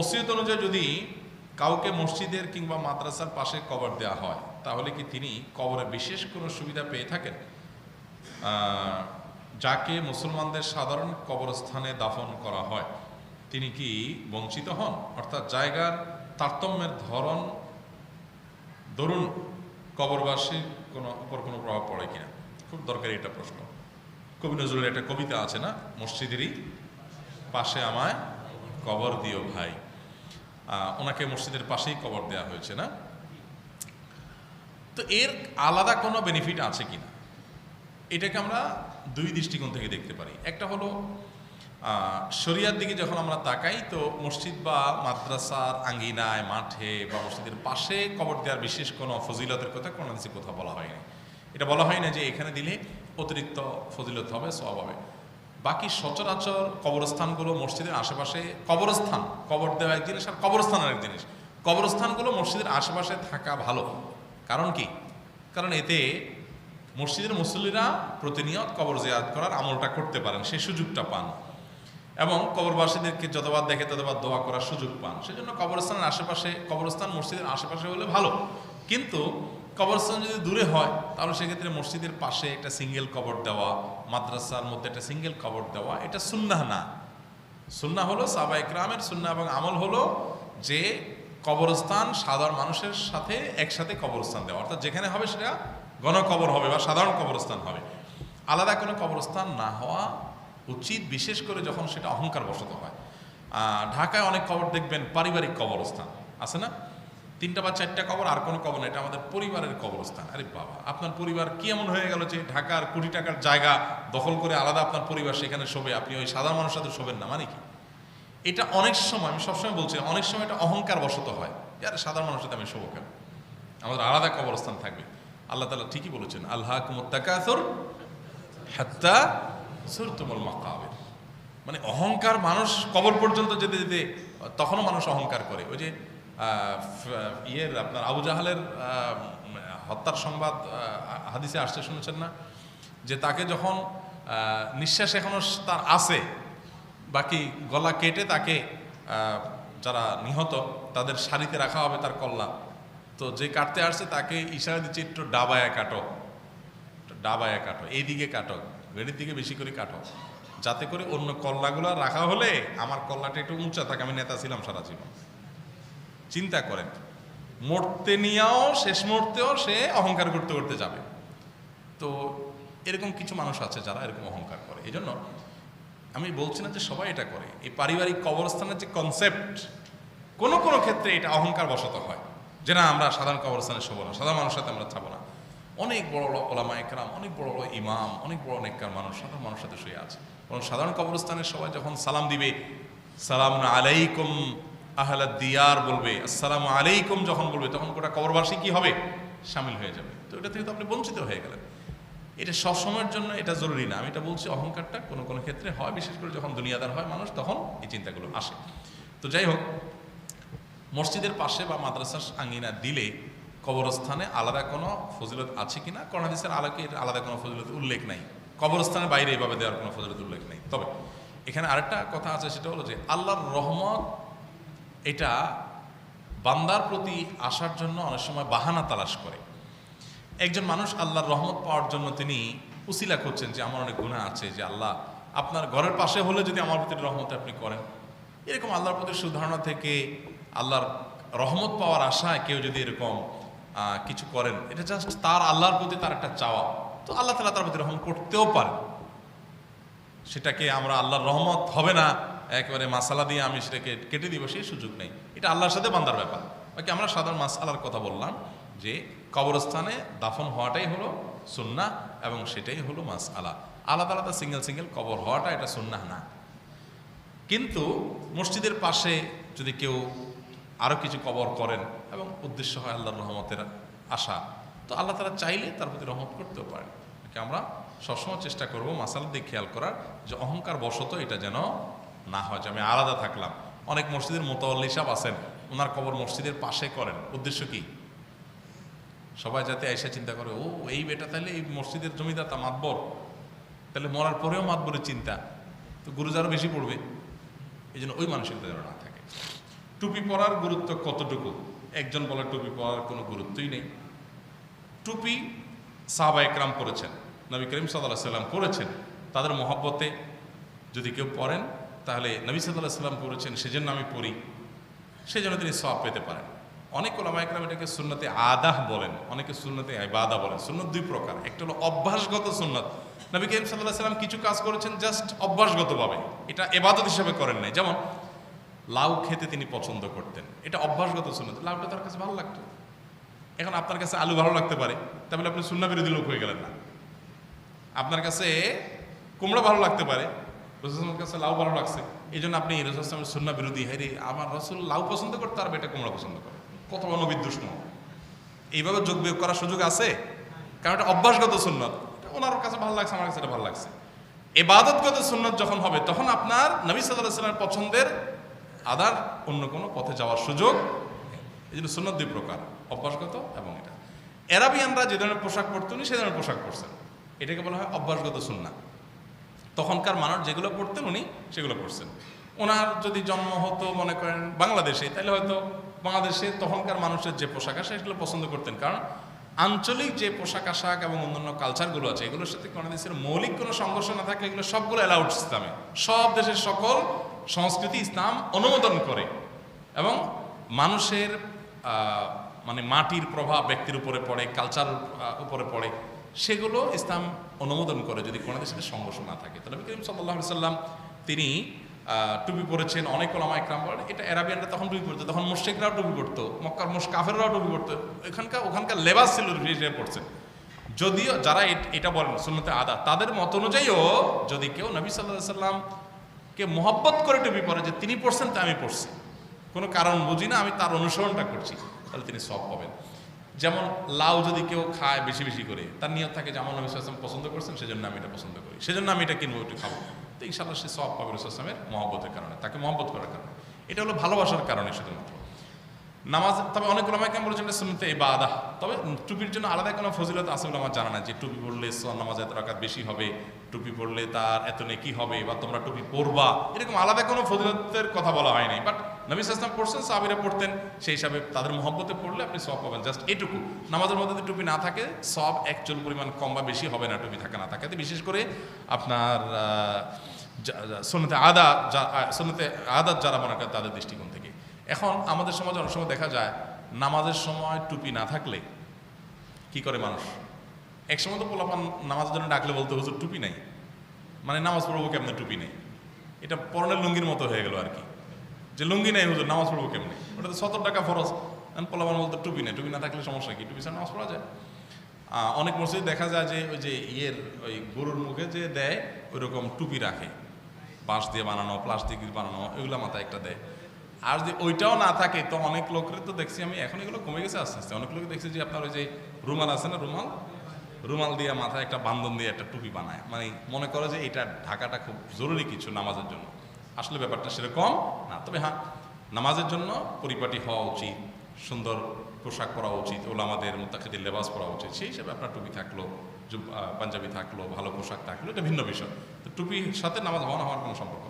ওসিয়ত অনুযায়ী যদি কাউকে মসজিদের কিংবা মাদ্রাসার পাশে কবর দেওয়া হয়, তাহলে কি তিনি কবরে বিশেষ কোনো সুবিধা পেয়ে থাকেন? যাকে মুসলমানদের সাধারণ কবরস্থানে দাফন করা হয়, তিনি কি বঞ্চিত হন? অর্থাৎ জায়গার তারতম্যের ধরন ধরুন কবরবাসীর কোনো উপর কোনো প্রভাব পড়ে কিনা? খুব দরকারি এটা প্রশ্ন। কবি নজরুলের একটা কবিতা আছে না, মসজিদেরই পাশে আমায় কবর দিও ভাই। ওনাকে মসজিদের পাশেই কবর দেওয়া হয়েছে, না? তো এর আলাদা কোনো বেনিফিট আছে কি না? এটাকে আমরা দুই দৃষ্টিকোণ থেকে দেখতে পারি। একটা হলো শরিয়ার দিকে যখন আমরা তাকাই, তো মসজিদ বা মাদ্রাসার আঙ্গিনায়, মাঠে বা মসজিদের পাশে কবর দেওয়ার বিশেষ কোনো ফজিলতের কথা কোনো কোথাও বলা হয়নি। এটা বলা হয় না যে এখানে দিলে অতিরিক্ত ফজিলত হবে সব হবে। বাকি সচরাচর কবরস্থানগুলো মসজিদের আশেপাশে কবরস্থান, কবর দেওয়া এক জিনিস আর কবরস্থান আরেক জিনিস কবরস্থানগুলো মসজিদের আশেপাশে থাকা ভালো। কারণ কি? কারণ এতে মসজিদের মুসল্লিরা প্রতিনিয়ত কবর জিয়ারত করার আমলটা করতে পারেন, সেই সুযোগটা পান। এবং কবরবাসীদেরকে যতবার দেখে ততবার দোয়া করার সুযোগ পান। সেজন্য কবরস্থানের আশেপাশে, কবরস্থান মসজিদের আশেপাশে হলে ভালো। কিন্তু কবরস্থান যদি দূরে হয়, তাহলে সেক্ষেত্রে মসজিদের পাশে একটা সিঙ্গেল কবর দেওয়া, মাদ্রাসার মধ্যে একটা সিঙ্গেল কবর দেওয়া, এটা সুন্না না। সুন্না হলো সাবা ইকরামের সুন্না এবং আমল হলো যে কবরস্থান সাধারণ মানুষের সাথে একসাথে কবরস্থান দেওয়া। অর্থাৎ যেখানে হবে সেটা গণকবর হবে বা সাধারণ কবরস্থান হবে। আলাদা কোনো কবরস্থান না হওয়া উচিত, বিশেষ করে যখন সেটা অহংকার বশত হয় ঢাকায় অনেক কবর দেখবেন, পারিবারিক কবরস্থান, আছে না? তিনটা বা চারটা কবর আর কোনো কবর না, এটা আমাদের পরিবারের কবরস্থান। আরে বাবা, আপনার পরিবার কি এমন হয়ে গেল যে ঢাকার কোটি টাকার জায়গা দখল করে আলাদা আপনার পরিবার সেখানে শোবে? আপনি ওই সাধারণ মানুষের সাথে শোবেন না মানে কি? এটা অনেক সময়, আমি সবসময় বলছি, অনেক সময় এটা অহংকার বশত হয় আরে সাধারণ মানুষের সাথে আমি শোবো কেন? আমাদের আলাদা কবরস্থান থাকবে। আল্লাহ তালা ঠিকই বলেছেন আল্লাহ কুমত্তাকাসর হাত্তা সুরতুমুল মাকাবের। মানে অহংকার মানুষ কবর পর্যন্ত যেতে যেতে, তখনও মানুষ অহংকার করে। ওই যে ইয়ের আপনার আবু জাহালের হত্যার সংবাদ হাদিসে আসছে, শুনেছেন না? যে তাকে যখন নিঃশ্বাস এখনও তার আছে, বাকি গলা কেটে তাকে যারা নিহত, তাদের শাড়িতে রাখা হবে তার কল্লা তো যে কাটতে আসছে তাকে ইশারা দিচ্ছে, একটু ডাবায়া কাটো ডাবায়া কাটো, এইদিকে কাটো গেড়ির দিকে বেশি করে কাটো, যাতে করে অন্য কল্লাগুলো রাখা হলে আমার কল্লাটা একটু উঁচা থাকে আমি নেতা ছিলাম সারা জীবন। চিন্তা করেন। মরতে নিয়েও, শেষ মুহূর্তেও সে অহংকার করতে করতে যাবে। তো এরকম কিছু মানুষ আছে যারা এরকম অহংকার করে। এই জন্য আমি বলছি না যে সবাই এটা করে। এই পারিবারিক কবরস্থানের যে কনসেপ্ট কোনো কোনো ক্ষেত্রে এটা অহংকার বশত হয়। যে না, আমরা সাধারণ কবরস্থানে শোবো না, সাধারণ মানুষের সাথে আমরা থাকব না। অনেক বড় বড় ওলামা একরাম অনেক বড় বড় ইমাম, অনেক বড় নেককার মানুষ, সাধারণ মানুষের সাথে শুয়ে আছে। কারণ সাধারণ কবরস্থানের সবাই যখন সালাম দিবে সালাম আলাইকুম আহলা দিয়ার বলবে, আসসালাম আলাইকুম যখন বলবে, তখন গোটা কবরবাসী কি হবে? সামিল হয়ে যাবে। তো এটা থেকে তো আপনি বঞ্চিত হয়ে গেলেন। এটা সব সময়ের জন্য এটা জরুরি না। আমি এটা বলছি, অহংকারটা কোনো কোনো ক্ষেত্রে হয়, বিশেষ করে যখন দুনিয়াদার হয় মানুষ, তখন এই চিন্তাগুলো আসে। তো যাই হোক, মসজিদের পাশে বা মাদ্রাসার আঙ্গিনা দিলে কবরস্থানে আলাদা কোনো ফজিলত আছে কি কিনা করোনাদিসের আলোকে এর আলাদা কোনো ফজিলত উল্লেখ নাই। কবরস্থানের বাইরে এইভাবে দেওয়ার কোনো ফজিলত উল্লেখ নেই। তবে এখানে আরেকটা কথা আছে, সেটা হলো যে আল্লাহর রহমত এটা বান্দার প্রতি আসার জন্য অনেক সময় বাহানা তালাশ করে। একজন মানুষ আল্লাহর রহমত পাওয়ার জন্য তিনি উসিলা করছেন যে আমার অনেক গুণা আছে, যে আল্লাহ আপনার ঘরের পাশে হলে যদি আমার প্রতি রহমত আপনি করেন। এরকম আল্লাহর প্রতি সুধারণা থেকে আল্লাহর রহমত পাওয়ার আশায় কেউ যদি এরকম কিছু করেন, এটা জাস্ট তার আল্লাহর প্রতি তার একটা চাওয়া। তো আল্লাহ তালা তার প্রতি রহম করতেও পারে সেটাকে আমরা আল্লাহর রহমত হবে না একেবারে মাসালা দিয়ে আমি সেটাকে কেটে দিব, সেই সুযোগ নেই। এটা আল্লাহর সাথে বান্দার ব্যাপার। বাকি আমরা সাধারণ মাসালার কথা বললাম যে কবরস্থানে দাফন হওয়াটাই হলো সুন্না এবং সেটাই হলো মাস আলা আলাদা আলাদা সিঙ্গেল সিঙ্গেল কবর হওয়াটা এটা সুন্না না। কিন্তু মসজিদের পাশে যদি কেউ আরও কিছু কবর করেন এবং উদ্দেশ্য হয় আল্লাহর রহমতের আশা, তো আল্লাহ তারা চাইলে তার প্রতি রহমত করতেও পারে। আমরা সবসময় চেষ্টা করব মাসালার দিকে খেয়াল করার যে অহংকার বশত এটা যেন না হয় যে আমি আলাদা থাকলাম। অনেক মসজিদের মোতাল্লি সাহেব আছেন ওনার কবর মসজিদের পাশে করেন। উদ্দেশ্য কি? সবাই যাতে এসে চিন্তা করে, ও, এই বেটা তাহলে এই মসজিদের জমিদাতা মাতবর। তাহলে মরার পরেও মাতবরের চিন্তা। তো গুরুজারও বেশি পড়বে। এই জন্য ওই মানসিকতা যেন না থাকে। টুপি পরার গুরুত্ব কতটুকু? একজন বলে টুপি পরার কোনো গুরুত্বই নেই। টুপি সাহাবা একরাম পরেছেন, নবী করিম সাল্লাহ সাল্লাম পরেছেন। তাদের মহব্বতে যদি কেউ পড়েন তাহলে নবী সাল্লাহ সাল্লাম পড়েছেন, সেজন্য আমি পড়ি। সেজন্য তিনি সব পেতে পারেন। অনেক ওলামা একরাম এটাকে সুন্নতে আদাহ বলেন, অনেকে সুন্নতে আবাদা বলেন। সুন্নত দুই প্রকার। একটা হলো অভ্যাসগত সুন্নত। নবী করিম সাল্লাহ সাল্লাম কিছু কাজ করেছেন জাস্ট অভ্যাসগতভাবে। এটা এবাদত হিসেবে করেন নাই। যেমন, লাউ খেতে তিনি পছন্দ করতেন। এটা অভ্যাসগত সুন্নত। লাউটা তার কাছে ভালো লাগতো। এখন আপনার কাছে আলু ভালো লাগতে পারে। তাহলে আপনি সুন্না বিরোধী লোক হয়ে গেলেন না। আপনার কাছে কুমড়া ভালো লাগতে পারে। রসুলের কাছে লাউ ভালো লাগছে। এই জন্য আপনি রসুলের সুন্না বিরোধী। হ্যাঁ আমার রসুল লাউ পছন্দ করতে আর বেটা কুমড়া পছন্দ করে। কত বড় এইভাবে যোগ বিয়োগ করার সুযোগ আছে? কারণ এটা অভ্যাসগত সুন্নত। ওনার কাছে ভালো লাগছে, আমার কাছে এটা ভালো লাগছে। এবাদতগত সুন্নত যখন হবে, তখন আপনার নবী সাল্লাহ সাল্লামের পছন্দের আদার অন্য কোনো পথে যাওয়ার সুযোগ এই জন্য সুন্নত দুই প্রকার, অভ্যাসগত এবং এটা। এরাবিয়ানরা যে ধরনের পোশাক পরতেন সে ধরনের পোশাক পরছেন। এটাকে বলা হয় অভ্যাসগত সুন্না তখনকার মানুষ যেগুলো পড়তেন উনি সেগুলো পড়ছেন। ওনার যদি জন্ম হতো, মনে করেন, বাংলাদেশে, তাহলে হয়তো বাংলাদেশে তখনকার মানুষের যে পোশাক আশাক সেগুলো পছন্দ করতেন। কারণ আঞ্চলিক যে পোশাক আশাক এবং অন্যান্য কালচারগুলো আছে, এগুলোর সাথে কোনো দেশের মৌলিক কোনো সংঘর্ষ না থাকলে এগুলো সবগুলো অ্যালাউড ইসলামে সব দেশের সকল সংস্কৃতি, ইসলাম অনুমোদন করে এবং মানুষের মানে মাটির প্রভাব ব্যক্তির উপরে পড়ে কালচার উপরে পড়ে। সেগুলো ইসলাম অনুমোদন করে যদি কোনো দেশের সংঘর্ষ না থাকে। তাহলে করিম সাল্লাহ সাল্লাম তিনি টুপি পরেছেন, অনেক ওলামা একরাম বলেন, এটা অ্যারাবিয়ানরা তখন টুপি পরতো, তখন মুশ্রিকরাও টুপি পরতো, মক্কার মুশ কাফেররাও টুপি পরতো, এখানকার, ওখানকার লেবাস ছিল পড়ছেন যদিও যারা এটা বলেন, সুন্নতে আদা, তাদের মত অনুযায়ীও যদি কেউ নবী সাল্লাহ সাল্লাম কে মোহব্বত করে টুপি পরে যে তিনি পড়ছেন তা আমি পড়ছি কোনো কারণ বুঝি না, আমি তার অনুসরণটা করছি। তাহলে তিনি সব পাবেন। যেমন লাউ যদি কেউ খায় বেশি বেশি করে, তার নিয়ত থাকে যে আমার নবী পছন্দ করছেন, সেজন্য আমি এটা পছন্দ করি। সেজন্য আমি এটা কিনবো, একটু খাব। তো ইনশাল্লাহ সে সব পাবে রসুলামের মহব্বতের কারণে, তাকে মহব্বত করার কারণে। এটা হলো ভালোবাসার কারণে শুধুমাত্র। নামাজ, তবে অনেক ওলামাই কেমন বলেছেন এটা সুন্নতে ইবাদাহ তবে টুপির জন্য আলাদা কোনো ফজিলত আছে বলে আমার জানা না যে টুপি পড়লে নামাজ এত রাকাত বেশি হবে, টুপি পড়লে তার এত নেকি হবে, বা তোমরা টুপি পরবা। এরকম আলাদা কোনো ফজিলতের কথা বলা হয় নাই, বাট নবী সাসলাম পড়ছেন, সাহাবিরা পড়তেন, সেই হিসাবে তাদের মহব্বতে পড়লে আপনি সব পাবেন। জাস্ট এটুকু। নামাজের মধ্যে টুপি না থাকে সব একচুল পরিমাণ কম বা বেশি হবে না, টুপি থাকে না থাকে বিশেষ করে আপনার সন্ন্যতে আদা সন্ন্যতে আদাত যারা মনে করে তাদের দৃষ্টিকোণ থেকে। এখন আমাদের সমাজে অনেক সময় দেখা যায়, নামাজের সময় টুপি না থাকলে কি করে মানুষ? এক সময় তো পোলাপান নামাজের জন্য ডাকলে বলতে, হুজুর, টুপি নাই। মানে নামাজ পড়ব কেমনে, টুপি নেই। এটা পরনের লুঙ্গির মতো হয়ে গেল আর কি। যে লুঙ্গি নেই হুজুর, নামাজ পড়ব কেমনে? ওটা তো সত্তর টাকা এখন পোলাপান বলতো টুপি নেই, টুপি না থাকলে সমস্যা কি? টুপি ছাড়া নামাজ পড়া যায়? অনেক মসজিদ দেখা যায় যে ওই যে ইয়ের, ওই গরুর মুখে যে দেয় ওই রকম টুপি রাখে। বাঁশ দিয়ে বানানো, প্লাস্টিক দিয়ে বানানো, এগুলো মাথায় একটা দেয়। আর যদি ওইটাও না থাকে, তো অনেক লোকের তো দেখছি আমি, এখন এগুলো কমে গেছে আস্তে আস্তে। অনেক লোক দেখছি যে আপনার ওই যে রুমাল আছে না, রুমাল? রুমাল দিয়ে মাথায় একটা বান্ধন দিয়ে একটা টুপি বানায়। মানে মনে করে যে এটা ঢাকাটা খুব জরুরি কিছু নামাজের জন্য। আসলে ব্যাপারটা সেরকম না। তবে হ্যাঁ নামাজের জন্য পরিপাটি হওয়া উচিত, সুন্দর পোশাক পরা উচিত, ওলামাদের, মোত্তাকিদের লেবাস পরা উচিত, সেই হিসেবে আপনার টুপি থাকল পাঞ্জাবি থাকল, ভালো পোশাক থাকল, এটা ভিন্ন বিষয়। তো টুপির সাথে নামাজ হওয়া হওয়ার কোনো সম্পর্ক